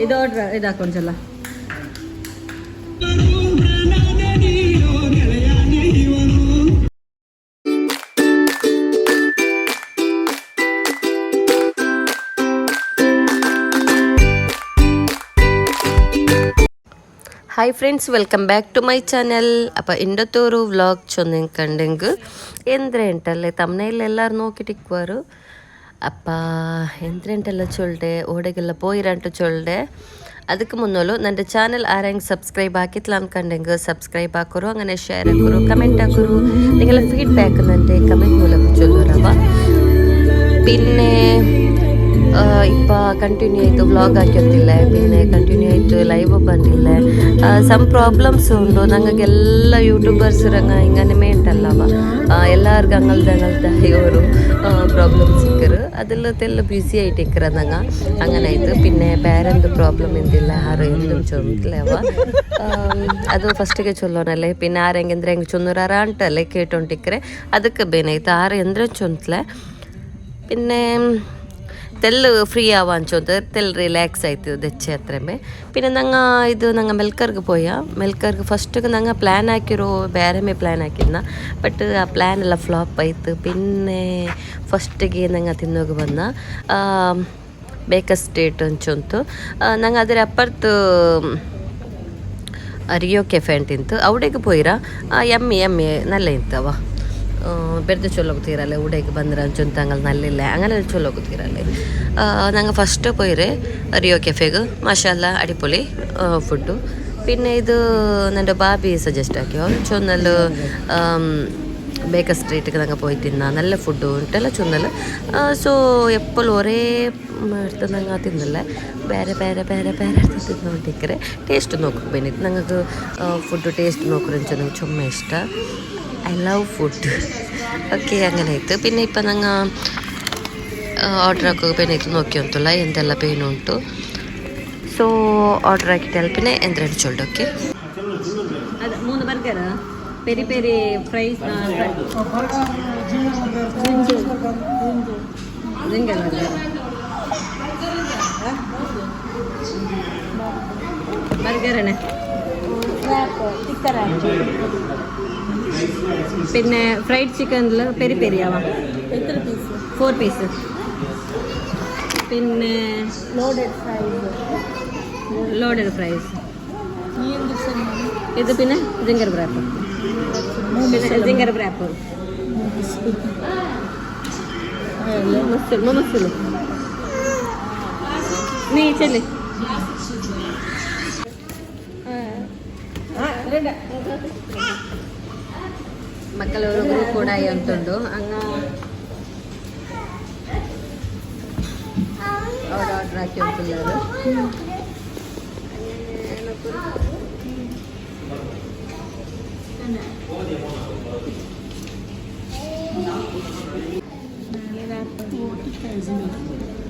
ಇದು ಇದಾಕೊಂಡ್ಸಲ್ಲ hi friends welcome back to my channel അപ്പോൾ എന്റെ തോറു വ്ലോഗ് ചൊന്നും കണ്ടെങ്കിൽ എന്തരേണ്ടല്ലേ? തമ്മനയിൽ എല്ലാവരും നോക്കിയിട്ട് ഇക്കുവാറു അപ്പോൾ എന്തരേണ്ടല്ല ചൊല്ലേ ഓടകളിൽ പോയിരട്ടു ചൊല്ലേ അതൊക്കെ മുന്നോളൂ എന്റെ ചാനൽ ആരെങ്കിലും സബ്സ്ക്രൈബ് ആക്കിയിട്ടില്ല കണ്ടെങ്കിൽ സബ്സ്ക്രൈബ് ആക്കുറു അങ്ങനെ ഷെയർ ആക്കുറു കമന്റ് ആക്കുറു നിങ്ങളുടെ ഫീഡ്ബാക്ക് എന്റെ കമന്റ് മൂലം ചൊല്ലുറവ പിന്നെ ഇപ്പോൾ കണ്ടിന്യൂ ಆಯಿತು ವ್ಲಾಗ್ ಹಾಕಿರ್ತಿಲ್ಲ പിന്നെ ಕಂಟಿನ್ಯೂ ಆಯಿತು ಲೈವ್ ಬಂದಿಲ್ಲ ಸಮ್ ಪ್ರಾಬ್ಲಮ್ಸ್ ಉಂಡು ನನಗೆಲ್ಲ ಯೂಟ್ಯೂಬರ್ಸ್ ರಂಗ ಹಿಂಗನೇ ಉಂಟಲ್ಲವ ಎಲ್ಲಾರ್ಗು ಅಂಗಲ್ದ ಅಂಗಲ್ದ പ്രോബ്ലംസ് ಪ್ರಾಬ್ಲಮ್ಸ್ ಇಕ್ಕರು അതിലത്തെല്ലാം ബിസി ആയിട്ട് ഇരിക്കുന്നതങ്ങ അങ്ങനെ ഇത്. പിന്നെ പേരെന്ത് പ്രോബ്ലം എന്തില്ല? ആരും എന്തും ചൊല്ലില്ലവ അത് ഫസ്റ്റൊക്കെ ചൊല്ലോണല്ലേ? പിന്നെ ആരെങ്കിലും ಹೆಂಗೆ ചൊന്നുരാറാണ്ടല്ലേ കേട്ടോണ്ടിരിക്കറെ അതൊക്കെ ബേനായിട്ട് ആരെങ്കിലും ചൊന്നില്ല പിന്നെ തെല്ല് ഫ്രീ uh, ആവാൻ ಅಂಚೋದು ತೆಲ್ റിലാക്സ് ಆಯ್ತು ದೆಚ್ಚೆ ಹತ್ರಮೆ പിന്നെ ഞങ്ങ ഇത് ഞങ്ങൾ മെൽക്കർക്ക് പോയാൽ മെൽക്കർക്ക് ഫസ്റ്റ് ഞങ്ങൾ പ്ലാൻ ആക്കിയൊരു വേറെമേ പ്ലാൻ ആക്കിയിരുന്ന. ബട്ട് uh, ആ പ്ലാൻ എല്ലാം ഫ്ലോപ്പ് ആയിത്ത് പിന്നെ ഫസ്റ്റിಗೆ ഞങ്ങൾ ತಿನ್ನೋಕೆ ಬಂದ ಬೇಕಸ್ಟೇಟ್ ಅಂಚಂತು ನಂಗೆ ಅದರ റിയോ കെഫേൻ ಕೆಫೆ അവിടേക്ക് പോയിരാ. എം എം എ നല്ല ಇಂತವ ಬೆಡ್ದು ಚೊಲ್ಲೋಗ್ತೀರಲ್ಲ ಉಡೆಗೆ താങ്കൾ നല്ലില്ല? അങ്ങനെ ഒരു ചൊല്ലൊക്കെ തീരാല്ലേ? ഞങ്ങൾ ഫസ്റ്റ് പോയിരെ റിയോ കെഫേക്ക് മഷാല അടിപൊളി ഫുഡു പിന്നെ ഇത് എന്റെ ബാബി സജസ്റ്റ് ആക്കിയോ? ചൊന്നൽ ബേക്കർ സ്ട്രീറ്റ് ഞങ്ങൾ പോയി തിന്നാം. നല്ല ഫുഡ് ഉണ്ടല്ല ചൊന്നൽ സോ എപ്പോഴും ഒരേ അടുത്ത് ഞങ്ങൾ തിന്നില്ല? വേറെ വേറെ വേറെ വേറെ അടുത്ത് തിന്നോണ്ടിരിക്കറെ ടേസ്റ്റ് നോക്കും പിന്നെ ഞങ്ങൾക്ക് ഫുഡ് ടേസ്റ്റ് നോക്കുറെന്ന് ചൊന്ന ചുമ്മാ ഇഷ്ടം. ഐ ലവ് ഫുഡ് ഓക്കെ അങ്ങനെ ಆಯಿತು പിന്നെ ಇಪ್ಪ ನಂಗೆ ಆರ್ಡ್ರ್ ಹಾಕೋಕೆ ಏನಾಯ್ತು ನೋಕಿ ಅಂತಲ್ಲ ಎಂತೆಲ್ಲ ಪೇನ್ ಉಂಟು ಸೊ ಆರ್ಡ್ರ್ ಹಾಕಿಟ್ಟಲ್ಲ ಪಿನ್ನೆ ಎಂದ್ರೆ ಚೊಲ್ಡ್ ಓಕೆ ಅದು ಮೂರು burger peri peri fries burger ಅಣ್ಣ പിന്നെ ഫ്രൈഡ് ചിക്കനിൽ പെരി പെരിയാവാം. എത്ര പീസ് ഫോർ പീസ് പിന്നെ ലോഡഡ് ഫ്രൈസ് ലോഡഡ് ഫ്രൈസ് ഇത് പിന്നെ ജിങ്കർ ബ്രാപ്പ് പിന്നെ ജിങ്കർ ബ്രാപ്പ് മസ്സൽ മസ്സൽ നീ ചെല്ല്. ಮಕ್ಕಳವರು ಗ್ರೂಪ್ ಕೂಡ ಅಂತುಂಡು ಹಂಗ ಅವ್ರು ಆರ್ಡ್ರ್ ಹಾಕಿ ಅಂತಿಲ್ಲರು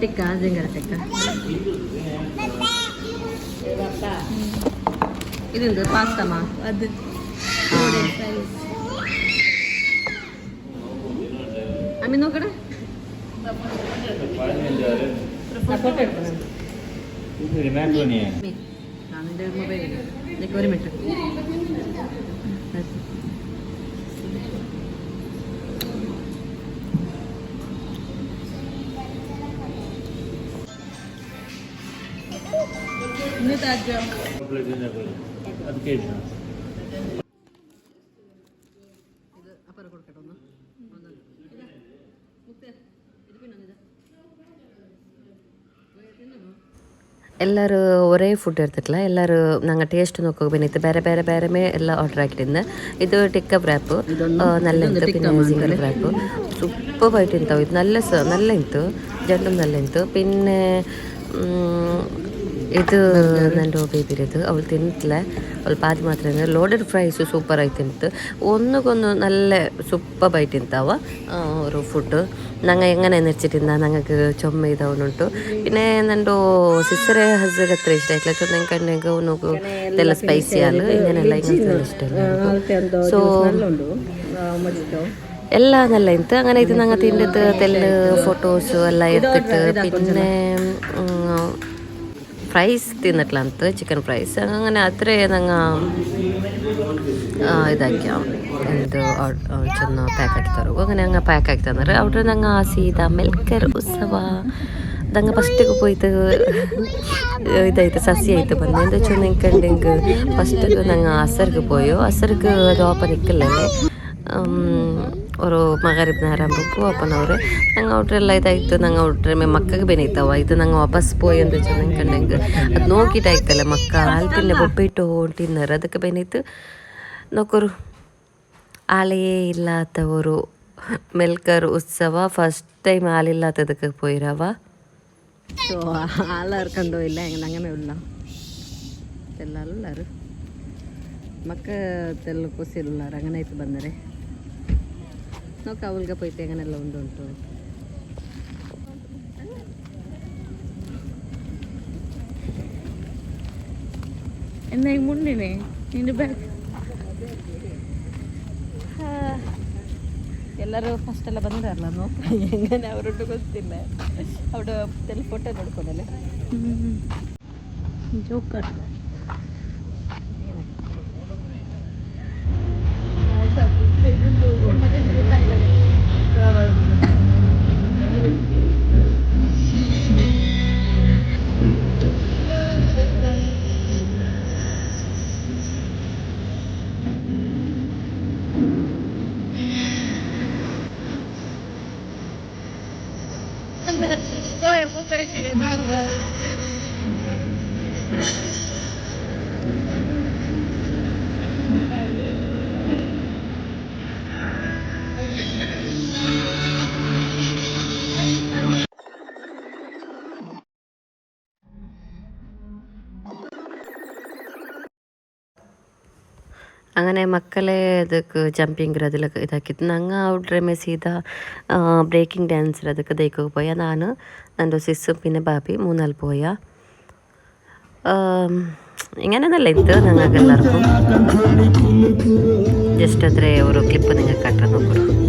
ಟಿಕ್ಕ ಜಿಂಗರ ಟಿಕ್ಕ ഇതെന്ത്? പാസ്തമാ അത് അമ്മി നോക്കണേ ഒരു മിനിറ്റ് ഇന്ന് താജോ education. എല്ലാവരും ഒരേ ഫുഡ് എടുത്തിട്ടില്ല. എല്ലാവരും ഞങ്ങൾ ടേസ്റ്റ് നോക്കുക പിന്നെ ഇത് വേറെ വേറെ വേറെ എല്ലാം ഓർഡർ ആക്കിയിരുന്നു ഇത് ടിക്ക റാപ്പ് നല്ല ഇത് പിന്നെ മ്യൂസിക്കൽ റാപ്പ് സൂപ്പറായിട്ട് ഇത് നല്ല നല്ല ഇത്തു ജണ്ടും നല്ല ഇത്തു പിന്നെ ಇದು ನನ್ನ ಬೇಬಿರಿದು ಅವಳು ತಿಂತಿಲ್ಲ ಅವಳು ಪಾದಿ ಮಾತ್ರ ಲೋಡೆಡ್ ಫ್ರೈಸು ಸೂಪರ್ ಆಗಿ ತಿಂತು ഒന്നുകൊന്ന് നല്ല സൂപ്പറായി തിന്താവ ഒരു ഫുഡ് ഞങ്ങൾ എങ്ങനെ നെച്ചിട്ടിരുന്ന ഞങ്ങൾക്ക് ചുമ ഇതാവുന്നുണ്ട് പിന്നെ നണ്ടോ സിസ്റ്ററെ ഹസ്ബൻഡ് അത്ര ഇഷ്ടമായിട്ടില്ല ചൊന്ന കണ്ടെങ്കിൽ നോക്കു ഇതെല്ലാം സ്പൈസി ആള് ഇങ്ങനെയല്ല ഇങ്ങനത്തെ ഇഷ്ടമില്ല ಸೊ ಉಂಟು ಮಜ್ಜಿಗೆ ಎಲ್ಲ നല്ല ഇത്ത് അങ്ങനെ ഇത് ഞങ്ങൾ തിന്നത് തെല്ല് ഫോട്ടോസ് എല്ലാം എടുത്തിട്ട് പിന്നെ ഫ്രൈസ് തിന്നിട്ടില്ല ಅಂತ ಚಿಕನ್ ಫ್ರೈಸ್ അങ്ങനെ അത്രേ ഞങ്ങ ഇതാക്കിയ എന്ത് ചെന്ന് ಪ್ಯಾಕ್ ಆಗಿ ತರೋ അങ്ങനെ ഞങ്ങൾ ಪ್ಯಾಕ್ ಆಗಿ ತಂದ್ರೆ അവിടെ ഞങ്ങൾ ಸೀದಾ ಮೆಲ್ಕರ್ ಉತ್ಸವ ನಂಗೆ ಫಸ್ಟಿಗೆ പോയിട്ട് ഇതായിട്ട് സസ്യ ആയിട്ട് ಬಂದೆ എന്താ വെച്ചാൽ നിൽക്കണ്ടെങ്കിൽ ഫസ്റ്റ് ഞങ്ങൾ അസർക്ക് പോയോ അസർക്ക് അത് ഓപ്പൺ നിൽക്കില്ലല്ലേ ಅವರು ಮಗರಿಬ್ನ ಆರಂಭಕ್ಕೂ ಅಪ್ಪನ ಅವರೇ ನಂಗೆ ಔಟ್ರೆಲ್ಲ ಇದಾಯ್ತು ನಂಗೆ ಔಟ್ರೆ ಮೇ ಮಕ್ಕಗೆ ಬೆನೀತಾವ ಇದು ನಂಗೆ ವಾಪಸ್ ಪೋಯ್ ಅಂತ ಚೆನ್ನಾಗಿ ಕಂಡಂಗೆ ಅದು ನೋಕಿಟಾಯ್ತಲ್ಲ ಮಕ್ಕ ಹಾಲು ತಿನ್ನೆ ಬೊಬ್ಬಿಟ್ಟು ಹೊಂಟಿದ್ದಾರೆ ಅದಕ್ಕೆ ಬೆನೀತು ನೊಕ್ಕರು ಆಲೆಯೇ ಇಲ್ಲ ಆತವರು ಮೆಲ್ಕರ್ ಉತ್ಸವ ಫಸ್ಟ್ ടൈം ആളില്ലാത്തതൊക്കെ പോയിരാവാ സോ ആളാർക്കണ്ടോ ഇല്ല അങ്ങനെ അങ്ങനെ ഉള്ള തെല്ലാളുള്ളാറ് മക്ക തെല്ല കുസിലുള്ളാറ് അങ്ങനെ ആയിട്ട് ബന്നരേ నాకు కవులుగా పోయితే అంగనల్లో ఉండి ఉంటుంది എന്നെ മുണ്ടിനെ നിന്റെ ബാഗ് ಎಲ್ಲರೂ ಫಸ್ಟ್ ಎಲ್ಲ ಬಂದಿರಲ್ಲ ನೋಡ್ತಾ ಹೆಂಗನೆ ಅವರೊಟ್ಟು ಗೊತ್ತಿಲ್ಲ. ಅವಳು ತೆಲ್ ಫೋಟೋ ನೋಡ್ಕೊಂಡಲ್ಲ ಜೋಕರ್. Thank you. അങ്ങനെ മക്കളെ ಅದಕ್ಕೆ ಜಂಪಿಂಗ್ ಅದೆಲ್ಲ ಇದಾಕಿತ್ತು ನಂಗೆ ಔಟ್ರೆ ಮೇ ಸೀದಾ ബ്രേക്കിംഗ് ഡാൻസർ അതൊക്കെ ദൈക്കൊക്കെ പോയ ನಾನು ನನ್ನ സിസ്സും പിന്നെ ബാബി മൂന്നാല് പോയ ഇങ്ങനെയൊന്നല്ല ഇത് ഞങ്ങൾക്ക് എല്ലാവർക്കും ജസ്റ്റ് അത്രേ ഓരോ ക്ലിപ്പ് നിങ്ങൾക്ക് കട്ടാൻ നോക്കൂ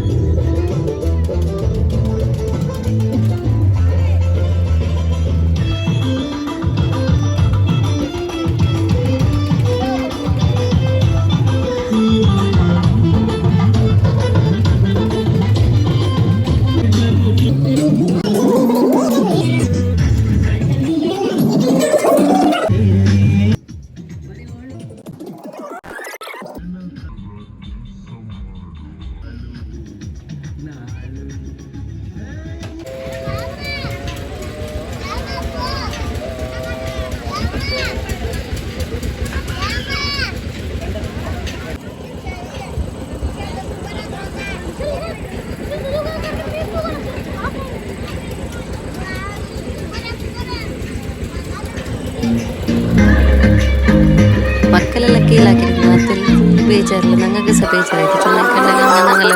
കുട്ടികളാക്കിയിരുന്നു അതിൽ ഉപയോഗിച്ചായിരുന്നു ഞങ്ങൾക്ക് സഭിച്ചായിട്ടുണ്ടെങ്കിൽ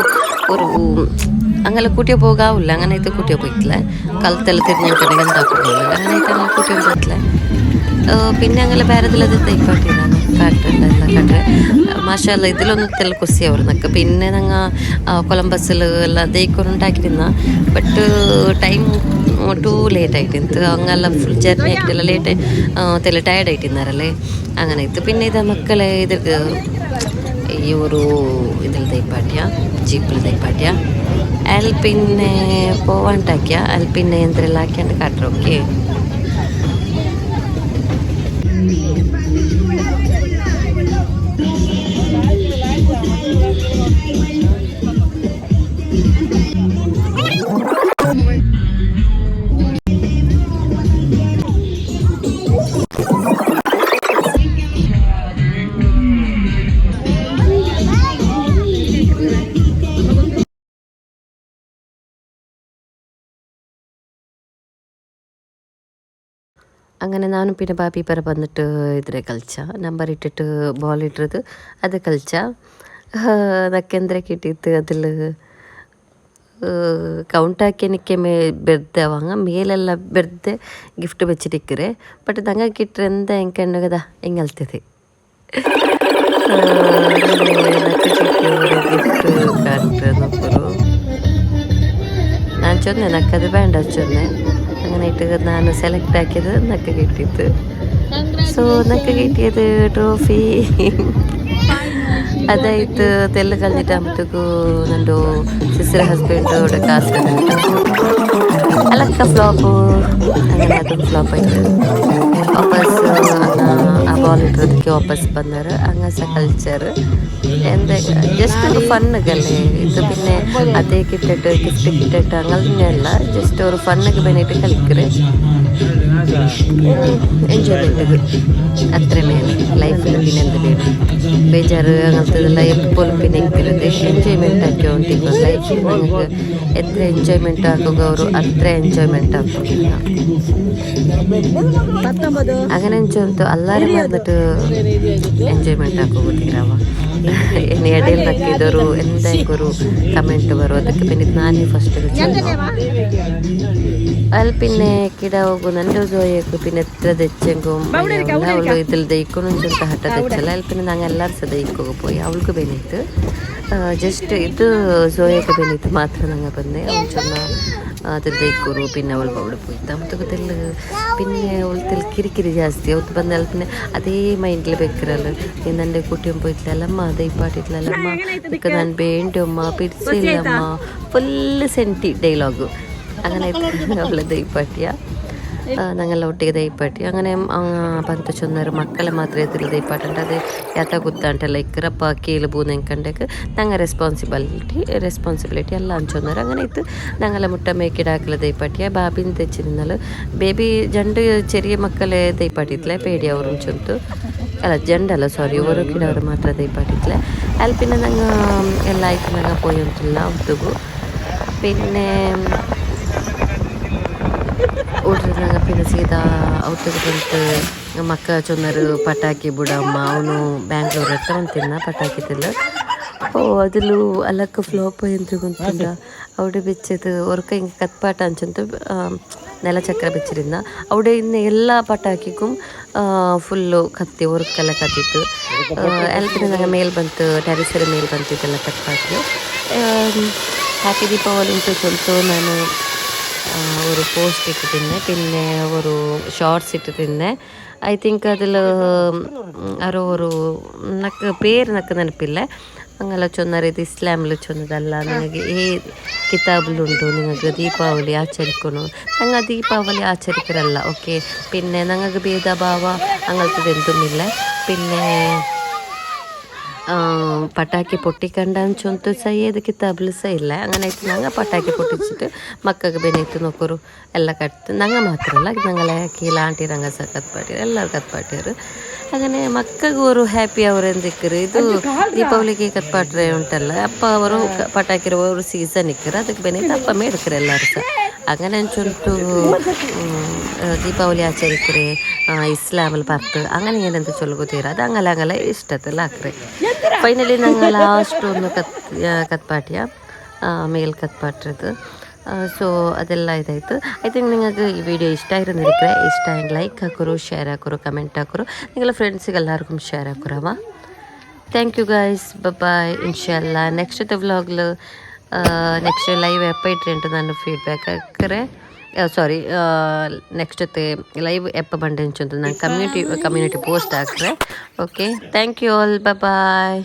ഒരു അങ്ങനെ കൂട്ടിയ പോകാവില്ല അങ്ങനെ ഇത് കൂട്ടിയ പോയിട്ടില്ല. കളത്തലത്തിൽ ഞങ്ങൾക്ക് എന്താ പോകുന്നത് അങ്ങനെയൊക്കെ ഞങ്ങൾ കൂട്ടിയ പോയിട്ടില്ല. പിന്നെ അങ്ങനെ പേരത്തിലത് തൈപ്പാട്ടിയാണ് കാട്ടുണ്ടായിരുന്ന കാട്ട് മാഷല്ല ഇതിലൊന്നും തെല കുസിയവർന്നൊക്കെ പിന്നെ ഞങ്ങൾ കൊലംബസിൽ എല്ലാം ദൈക്കൊണ്ടാക്കിയിരുന്ന ബട്ട് ടൈം ಟೂ ಲೇಟ್ ಆಯ್ತಿತ್ತು ಹಂಗೆಲ್ಲ ಫುಲ್ ಜರ್ನಿ ಆಗ್ತಿಲ್ಲ ಲೇಟ್ ತೆಲ್ಲ ಟಯರ್ಡ್ ಆಯ್ತಿದ್ದಾರಲ್ಲೇ അങ്ങനെ ಇತ್ತು പിന്നെ ಇದು ಮಕ್ಕಳೇ ಇದಕ್ಕೆ ഇവരു ഇതിൽ തൈപ്പാട്ടിയ ജീപ്പിൽ തൈപ്പാട്ടിയ അയാൾ പിന്നെ പോവാണ്ടാക്കിയ അയാൾ പിന്നെ എന്തെല്ലാം ആക്കിയാണ്ട് കാട്ടർ അങ്ങനെ ನಾನು പിന്നെ ಬಾಬಿ ಪರ ಬಂದಿಟ್ಟು ಇದ್ರೆ ಕಲ್ಚ ನಂಬರ್ ಇಟ್ಟಿಟ್ಟು ಬಾಲ್ ಇಟ್ಟಿರೋದು ಅದು ಕಲ್ಚ ಅದಕ್ಕೆಂದ್ರೆ ಕಿಟ್ಟಿತ್ತು ಅದ್ರಲ್ಲಿ கவுண்ட் ஆக்கியனுக்கே மே பெர்த்தவாங்க மேலெல்லாம் பெர்த்து கிஃப்ட் வச்சிருக்கிறே பட் தங்க கிட்ட இருந்த என் கண்ணுகதா எங்கள்த்தது நான் சொன்னேன் எனக்கு அது வேண்டாம் சொன்னேன் അങ്ങനെ ಇಟ್ಟು ನಾನು ಸೆಲೆಕ್ಟ್ ಹಾಕಿದ್ದು ನಕ್ಕ ಗಿಟ್ಟಿತ್ತು ಸೊ ನಕ್ಕ ಗಿಟ್ಟಿಯದು ಟ್ರೋಫಿ ಅದಾಯ್ತು ತೆಲ್ಲ ಕಳ್ದಿಟ್ಟು ಅಮ್ಮಟಗೂ ನಂದು ಸಿಸ್ಟರ್ ಹಸ್ಬೆಂಡ್ ಕಾಸು അതൊക്കെ ഫ്ലോപ്പ് അങ്ങനെ അതും ഫ്ലോപ്പ് ആയിട്ട് ವಾಪಸ್ ಆ ಬಾಲ್ ಇಟ್ಟಿರೋದಕ್ಕೆ ವಾಪಸ್ ಬಂದರು ಹಂಗಸ ಕಲ್ಚರ್ എന്ത് ജസ്റ്റ് ഒരു ഫണ്ണൊക്കെയല്ലേ ഇത് പിന്നെ അതേ കിട്ടിട്ട് ഗിഫ്റ്റ് കിട്ടിട്ട് അങ്ങനെയല്ല ജസ്റ്റ് ഒരു ഫണ്ണൊക്കെ വേണ്ടിയിട്ട് കളിക്കറ് എൻജോയ്മെൻറ്റ് അത്രേ മേലെ ലൈഫിൽ പിന്നെ എന്ത് വേണം ബേജാറ് അങ്ങനത്തതെല്ലാം എപ്പോഴും പിന്നെ ഇപ്പിരുത് എൻജോയ്മെൻറ്റ് ആക്കിക്കൊണ്ടിരിക്കും ലൈഫിൽ നിങ്ങൾക്ക് എത്ര എൻജോയ്മെൻറ്റ് ആക്കുക ഒരു അത്ര എൻജോയ്മെൻറ്റ് ആക്കുക പത്തൊമ്പത് അങ്ങനെ എൻജോയ് എല്ലാവരും വന്നിട്ട് എൻജോയ്മെൻറ്റ് ആക്കുക ഇനി ഇടയിൽ ഇതൊരു എന്തായിരിക്കും ഒരു കമൻറ്റ് വരും അതൊക്കെ പിന്നെ നാനേ ഫസ്റ്റ് ಅಲ್ಲಿ പിന്നെ ಗಿಡ ಹೋಗು ನಂದು ഒഴിയൊക്കെ പിന്നെ എത്ര തെച്ചെങ്കും? അവളുടെ വീട്ടിൽ ദയിക്കണമെന്ന് ചോദിച്ചാൽ ഹട്ട തെച്ചല്ലേ പിന്നെ ഞങ്ങൾ എല്ലാവരും ദയിക്കൊക്കെ പോയി. അവൾക്ക് പിന്നിട്ട് ജസ്റ്റ് ഇത് സോയൊക്കെ പിന്നിട്ട് മാത്രം ഞങ്ങൾ പിന്നെ അവൾ ചെന്നാൽ അത് തേക്കുറു പിന്നെ അവൾ അവിടെ പോയി. തമ്മത്തൊക്കെ പിന്നെ അവൾത്തിൽ തെൽക്കിരിക്കിരി ജാസ്തി. അവർക്ക് വന്നാൽ പിന്നെ അതേ മൈൻഡിൽ വെക്കരല്ല പിന്നെ എന്റെ കുട്ടിയും പോയിട്ടില്ല അല്ലമ്മ ദയപ്പാട്ടിട്ടില്ല അല്ലമ്മ ഇതൊക്കെ ഞാൻ വേണ്ടി അമ്മ പിടിച്ചില്ല അമ്മ. ഫുള്ള് സെന്റി ഡയലോഗ് അങ്ങനെ അവൾ ദയപ്പാട്ടിയാണ് ഞങ്ങളുടെ ഒട്ടിക ദൈപ്പാട്ടി അങ്ങനെ പന്ത ചൊന്നൊരു മക്കളെ മാത്രമേ ഇതിൽ ദൈപ്പാട്ടുണ്ട് അത് യാത്ര കുത്താണ്ടല്ല ഇക്കറപ്പ കീഴിൽ പോകുന്നേക്കണ്ടേക്ക് ഞങ്ങൾ റെസ്പോൺസിബിലിറ്റി റെസ്പോൺസിബിലിറ്റി എല്ലാം ചൊന്നൊരു അങ്ങനെ ഇത് ഞങ്ങളെ മുട്ട മേക്കിടാക്കല ദൈപ്പാട്ടിയ ബാബിന് തെച്ചിരുന്നാൽ ബേബി രണ്ട് ചെറിയ മക്കളെ ദൈപ്പാട്ടിയിട്ടില്ല പേടിയാവറും ചൊന്തു ಅಲ್ಲ അല്ല സോറി ಓರೋ ಕಿಡವರು ಮಾತ್ರ ದಯಪಾಟಿಟ್ಲೆ ಅಲ್ಲಿ പിന്നെ ನಂಗೆ എല്ലാ ಆಯ್ತು ഞങ്ങൾ ಪೋಯಂತಿಲ್ಲ ಅವ್ರಿಗೂ പിന്നെ ಅದ್ರಾಗ ಪಿನ್ ಸೀದಾ ಔಟಿಗೆ ಬಂತು ಮಕ್ಕ ಚೊನ್ನರು ಪಟಾಕಿ ಬುಡಮ್ಮ, ಅವನು ಬ್ಯಾಂಗ್ಳೂರ್ ಹತ್ರ ಅಂತಿನ್ನ ಪಟಾಕಿ ತಿಲ್ಲ ಓ ಅದಲು ಅಲಕ್ಕ ಫ್ಲೋಪ್ ಎಂತು ಗುಂತುಂಡ ಅವಡೆ ಬೆಚ್ಚದು ಒರ್ಕ ಹಿಂಗೆ ಕತ್ಪಾಟ ಅಂಚಂತ ನೆಲಚಕ್ರ ಬೆಚ್ಚರಿಂದ ಅವಡೆ ಇನ್ನು ಎಲ್ಲ ಪಟಾಕಿಗೂ ಫುಲ್ಲು ಕತ್ತಿ ಒರ್ಕೆಲ್ಲ ಕತ್ತಿತ್ತು. ಎಲ್ಪಿನ ಮೇಲೆ ಬಂತು ಟೆರಿಸರ ಮೇಲೆ ಬಂತಿದ್ದೆಲ್ಲ ಕತ್ಪಾಕಿ ಹ್ಯಾಪಿ ದೀಪಾವಳಿ ಅಂತ ಚೊಲ್ತು ನಾನು ഒരു പോസ്റ്റ് ഇട്ട് തിന്നെ. പിന്നെ ഒരു ഷോർട്സ് ഇട്ട് തിന്നെ. ഐ തിങ്ക് അതിൽ ആരോ ഒരു നക്ക് പേര് നക്ക് നനപ്പില്ല. അങ്ങനെ ചൊന്നറിയത് ഇസ്ലാമിൽ ചൊന്നതല്ല. നിങ്ങൾക്ക് ഈ കിതാബിലുണ്ട്? നിങ്ങൾക്ക് ദീപാവലി ആചരിക്കണോ? ഞങ്ങൾ ദീപാവലി ആചരിക്കലല്ല ഓക്കെ പിന്നെ ഞങ്ങൾക്ക് ഭേദഭാവം അങ്ങനത്തെ എന്തുമില്ല. പിന്നെ ಪಟಾಕಿ പൊട്ടിക്കണ്ട ಅಂಚೊಂತು ಸಹ ಏದಕ್ಕೆ ತಬ್ಲಸ ಇಲ್ಲ. ಹಂಗನೈತು ನಂಗೆ ಪಟಾಕಿ പൊട്ടിച്ചിട്ട് ಮಕ್ಕಗೆ ಬೆನೈತು ನೋಕರು ಎಲ್ಲ ಕಟ್ತು. ನಂಗೆ ಮಾತ್ರ ಅಲ್ಲ ನಂಗಲ್ಲ ಕೀಲ ಆಂಟಿ ರಂಗ ಸಹ ಕತ್ ಪಾಟಿರು ಎಲ್ಲರೂ ಕತ್ ಮಕ್ಕಗೆ ಅವರು ಹ್ಯಾಪಿ ಅವರೆಂದಿಕ್ಕರು ಇದು ದೀಪಾವಳಿಗೆ ಕತ್ಪಾಟ್ರೆ ಉಂಟಲ್ಲ ಅಪ್ಪ ಅವರು ಪಟಾಕಿ ರವರು ಸೀಸನ್ ಇಕ್ಕರು. ಅದಕ್ಕೆ ಬೆನೈತು ಅಪ್ಪ ಮೇಡ್ಕರು ಎಲ್ಲರೂ ಸಹ. അങ്ങനെ ചൊല്ലിട്ടു ದೀಪಾವಳಿ ಆಚರಿಕ್ರೆ ಇಸ್ಲಾಮಲ್ಲಿ ಬರ್ತು അങ്ങനെ ಏನಂತ ಚೊಲ್ಕೋತೀರ ಅದು ಹಂಗಲ್ಲ ಹಂಗಲ್ಲ ಇಷ್ಟತ್ತಲ್ಲ ಹಾಕ್ರೆ ಫೈನಲಿ ನಂಗೆ ಲಾಸ್ಟ್ ಒಂದು ಕತ್ಪಾಟಿಯ ಕತ್ಪಾಟ್ಯ ಮೇಲ್ ಕತ್ಪಾಟ್ರದ್ದು ಸೊ ಅದೆಲ್ಲ ಇದಾಯಿತು ಐ ತಿಂಕ್ ನಿಮಗೆ ಈ ವಿಡಿಯೋ ಇಷ್ಟ ಇರೋದಿದ್ರೆ ಇಷ್ಟ ಹೆಂಗೆ ಲೈಕ್ ಹಾಕೋರು ಶೇರ್ ಹಾಕೋರು ಕಮೆಂಟ್ ಹಾಕೋರು ನಿಂಗೆಲ್ಲ ಫ್ರೆಂಡ್ಸಿಗೆ ಎಲ್ಲರಿಗೂ ಶೇರ್ ಹಾಕೋರವ ಥ್ಯಾಂಕ್ ಯು ಗೈಸ್ ಬಾಯ್ ಇನ್ಶಾಲ್ಲ ನೆಕ್ಸ್ಟ್ ವ್ಲಾಗ್ಲು ನೆಕ್ಸ್ಟ್ ಲೈವ್ ಎಪ್ಪ ಇಟ್ರೆಂಟ್ ನಾನು ಫೀಡ್ಬ್ಯಾಕ್ ಹಾಕ್ರೆ. ಸಾರಿ ನೆಕ್ಸ್ಟ್ ಲೈವ್ ಎಪ್ಪ ಬಂಡೆ ಅಂತ ನಾನು community community post ಹಾಕ್ರೆ. Okay thank you all bye